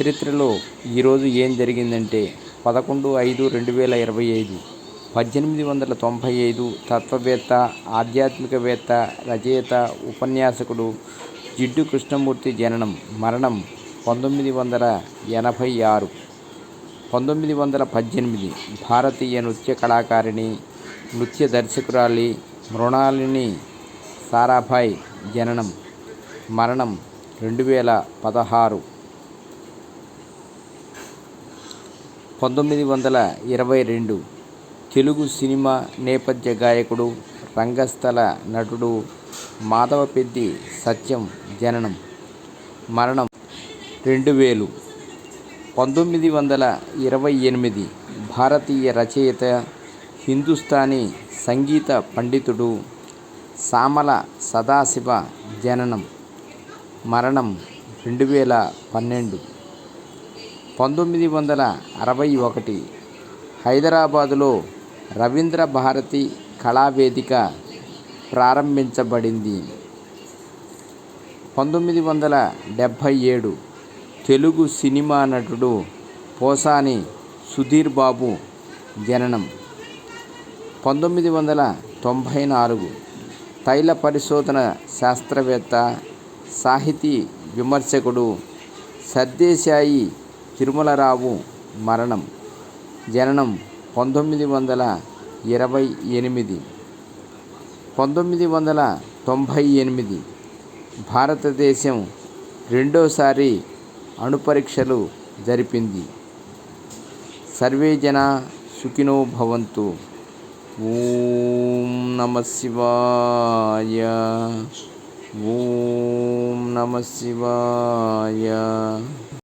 చరిత్రలో ఈరోజు ఏం జరిగిందంటే పదకొండు ఐదు రెండు వేల ఇరవై ఐదు పద్దెనిమిది వందల తొంభై ఐదు తత్వవేత్త ఆధ్యాత్మికవేత్త రచయిత ఉపన్యాసకుడు జిడ్డు కృష్ణమూర్తి జననం మరణం పంతొమ్మిది వందల ఎనభై ఆరు. పంతొమ్మిది వందల పద్దెనిమిది భారతీయ నృత్య కళాకారిణి నృత్య దర్శకురాలి మృణాలిని సారాభాయ్ జననం మరణం రెండు వేల పదహారు. పంతొమ్మిది వందల ఇరవై రెండు తెలుగు సినిమా నేపథ్య గాయకుడు రంగస్థల నటుడు మాధవపెద్ది సత్యం జననం మరణం రెండు వేలు పంతొమ్మిది వందల ఇరవై ఎనిమిది భారతీయ రచయిత హిందుస్థానీ సంగీత పండితుడు సామల సదాశివ జననం మరణం రెండు వేల పన్నెండు. పంతొమ్మిది వందల అరవై ఒకటి హైదరాబాదులో రవీంద్ర భారతి కళావేదిక ప్రారంభించబడింది. పంతొమ్మిది వందల డెబ్భై ఏడు తెలుగు సినిమా నటుడు పోసాని సుధీర్ బాబు జననం. పంతొమ్మిది వందల తొంభై నాలుగు తైల పరిశోధన శాస్త్రవేత్త సాహితీ విమర్శకుడు సర్దేశాయి తిరుమలరావు మరణం జననం పంతొమ్మిది వందల ఇరవై ఎనిమిది. పంతొమ్మిది వందల తొంభై ఎనిమిది. భారతదేశం రెండోసారి అణుపరీక్షలు జరిపింది. సర్వే జన సుఖినో భవంతు. ఓం నమ శివాయ. ఓం నమ శివాయ.